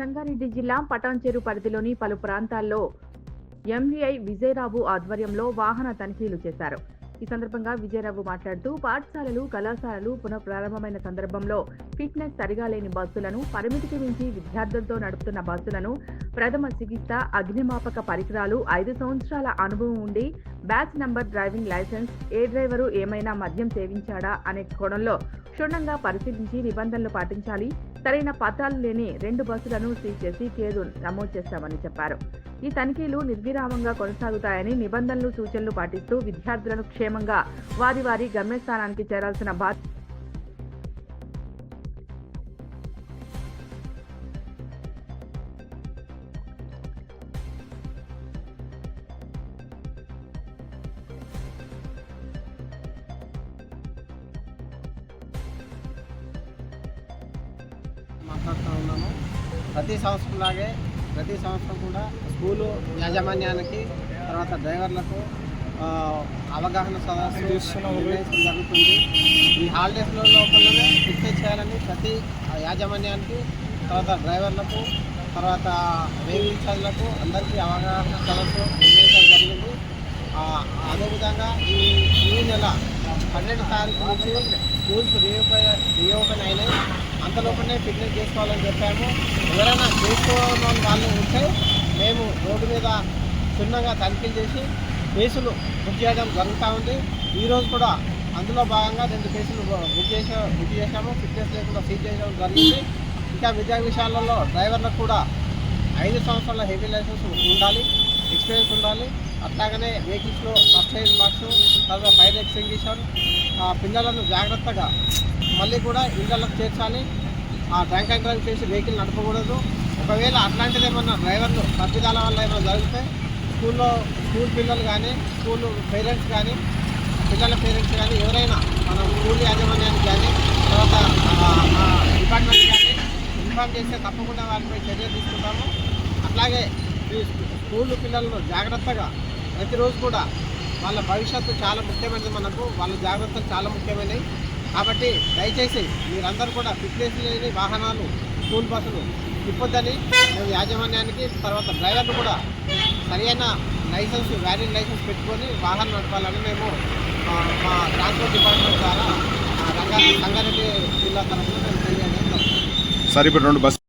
సంగారెడ్డి జిల్లా పటాన్చెరు పరిధిలోని పలు ప్రాంతాల్లో ఎంవీఐ విజయరావు ఆధ్వర్యంలో వాహన తనిఖీలు చేశారు. ఈ సందర్భంగా విజయరావు మాట్లాడుతూ పాఠశాలలు కళాశాలలు పునఃప్రారంభమైన సందర్భంలో ఫిట్నెస్ సరిగా లేని బస్సులను పరిమితికి మించి విద్యార్థులతో నడుపుతున్న బస్సులను ప్రథమ చికిత్స అగ్నిమాపక పరికరాలు ఐదు సంవత్సరాల అనుభవం ఉండి బ్యాచ్ నంబర్ డ్రైవింగ్ లైసెన్స్ ఏ డ్రైవరు ఏమైనా మద్యం సేవించాడా అనే కోణంలో క్షుణ్ణంగా పరిశీలించి నిబంధనలు పాటించాలి. సరైన పత్రాలు లేని రెండు బస్సులను సీజ్ చేసి కేసు నమోదు చేస్తామని చెప్పారు. ఈ తనిఖీలు నిర్విరామంగా కొనసాగుతాయని నిబంధనలు సూచనలు పాటిస్తూ విద్యార్థులను క్షేమంగా వారి వారి గమ్యస్థానానికి చేరాల్సిన బాధ్యత మాట్లాడుతూ ఉన్నాను ప్రతి సంవత్సరం లాగే ప్రతి సంవత్సరం కూడా స్కూలు యాజమాన్యానికి తర్వాత డ్రైవర్లకు అవగాహన సదస్సు నిర్వహించడం జరుగుతుంది. ఈ హాలిడేస్లో లోపలనే ఫిక్స్ చేయాలని ప్రతి యాజమాన్యానికి తర్వాత డ్రైవర్లకు తర్వాత వెహికల్ ఇన్ఛార్జ్లకు అందరికీ అవగాహన సదస్సు నిర్వహించడం జరిగింది. అదేవిధంగా ఈ ఈ నెల పన్నెండు తారీఖు నుంచి స్కూల్స్ రీఓపెన్ రీఓపెన్ అయినాయి. అంతలోపనే పిక్నిక్ చేసుకోవాలని చెప్పాము. ఎవరైనా చేసుకోని వాళ్ళు ఉంటే మేము రోడ్డు మీద క్షుణ్ణంగా తనిఖీలు చేసి కేసులు బుక్ చేయడం జరుగుతూ ఉంది. ఈరోజు కూడా అందులో భాగంగా రెండు కేసులు బుక్ చేసే బుక్ చేశాము. ఫిట్నెస్ లేకుండా సీజ్ చేయడం జరిగింది. ఇంకా విద్యా విషయాలలో డ్రైవర్లకు కూడా ఐదు సంవత్సరాల హెవీ లైసెన్స్ ఉండాలి ఎక్స్పీరియన్స్ ఉండాలి. అట్లాగనే వెహికల్స్లో ఫస్ట్ ఎయిడ్ బాక్స్ తర్వాత ఫైర్ ఎక్స్టింగ్విషన్ పిల్లలను జాగ్రత్తగా మళ్ళీ కూడా ఇళ్ళకు చేర్చాలి. ఆ ట్యాంక్ అండ్ డ్రైవ్ చేసి వెహికల్ నడపకూడదు. ఒకవేళ అట్లాంటిది ఏమన్నా డ్రైవర్లు తప్పిదాల వల్ల ఏమైనా జరిగితే స్కూల్లో స్కూల్ పిల్లలు కానీ స్కూల్ పేరెంట్స్ కానీ పిల్లల పేరెంట్స్ కానీ ఎవరైనా మనం స్కూల్ యాజమాన్యానికి కానీ తర్వాత డిపార్ట్మెంట్ కానీ ఇన్ఫామ్ చేస్తే తప్పకుండా వారిపై చర్యలు తీసుకుంటాము. అట్లాగే ఈ స్కూల్ పిల్లలను జాగ్రత్తగా ప్రతిరోజు కూడా వాళ్ళ భవిష్యత్తు చాలా ముఖ్యమైనది మనకు. వాళ్ళ జాగ్రత్తలు చాలా ముఖ్యమైనవి. కాబట్టి దయచేసి మీరందరూ కూడా ఫిట్నెస్ లేని వాహనాలు స్కూల్ బస్సులు తిప్పొద్దని మేము యాజమాన్యానికి తర్వాత డ్రైవర్లు కూడా సరైన లైసెన్స్ వ్యాలిడ్ లైసెన్స్ పెట్టుకొని వాహనం నడపాలని మేము మా ట్రాన్స్పోర్ట్ డిపార్ట్మెంట్ ద్వారా రంగారెడ్డి జిల్లా తరఫున మేము తెలియజేయడం సార్ ఇప్పుడు రెండు బస్సు